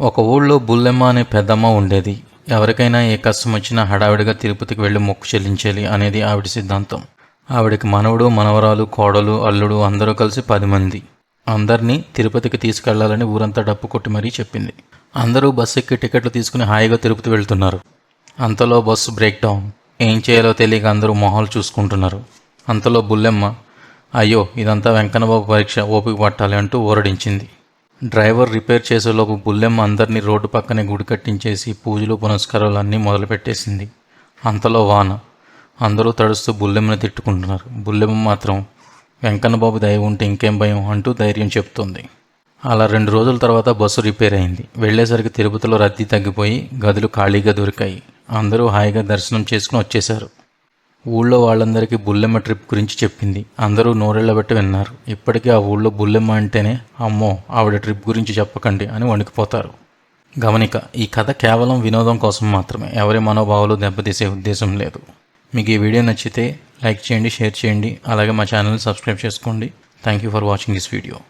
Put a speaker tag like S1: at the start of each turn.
S1: ఒక ఊళ్ళో బుల్లెమ్మ అనే పెద్దమ్మ ఉండేది. ఎవరికైనా ఏ కష్టం వచ్చినా హడావిడిగా తిరుపతికి వెళ్ళి మొక్కు చెల్లించాలి అనేది ఆవిడ సిద్ధాంతం. ఆవిడకి మనవడు మనవరాలు కోడలు అల్లుడు అందరూ కలిసి పది మంది. అందరినీ తిరుపతికి తీసుకెళ్ళాలని ఊరంతా డప్పు కొట్టి మరీ చెప్పింది. అందరూ బస్సు ఎక్కి టికెట్లు తీసుకుని హాయిగా తిరుపతి వెళ్తున్నారు. అంతలో బస్సు బ్రేక్ డౌన్. ఏం చేయాలో తెలియక అందరూ మొహాలు చూసుకుంటున్నారు. అంతలో బుల్లెమ్మ అయ్యో ఇదంతా వెంకన్నబాబు పరీక్ష ఓపిక పట్టాలి అంటూ ఊరడించింది. డ్రైవర్ రిపేర్ చేసేలోపు బుల్లెమ్మ అందరినీ రోడ్డు పక్కనే గుడి కట్టించేసి పూజలు పునస్కారాలు అన్నీ మొదలుపెట్టేసింది. అంతలో వాన. అందరూ తడుస్తూ బుల్లెమ్మని తిట్టుకుంటున్నారు. బుల్లెమ్మ మాత్రం వెంకన్నబాబు దయ ఉంటే ఇంకేం భయం? అంటూ ధైర్యం చెప్తుంది. అలా రెండు రోజుల తర్వాత బస్సు రిపేర్ అయింది. వెళ్ళేసరికి తిరుపతిలో రద్దీ తగ్గిపోయి గదులు ఖాళీగా దొరికాయి. అందరూ హాయిగా దర్శనం చేసుకుని వచ్చేశారు. ఊళ్ళో వాళ్ళందరికీ బుల్లెమ్మ ట్రిప్ గురించి చెప్పింది. అందరూ నోరెళ్ళబెట్టి విన్నారు. ఇప్పటికీ ఆ ఊళ్ళో బుల్లెమ్మ అంటేనే అమ్మో ఆవిడ ట్రిప్ గురించి చెప్పకండి అని వణికిపోతారు. గమనిక ఈ కథ కేవలం వినోదం కోసం మాత్రమే. ఎవరి మనోభావాలు దెబ్బతీసే ఉద్దేశం లేదు. మీకు ఈ వీడియో నచ్చితే లైక్ చేయండి షేర్ చేయండి. అలాగే మా ఛానల్ని సబ్స్క్రైబ్ చేసుకోండి. Thank you for watching this video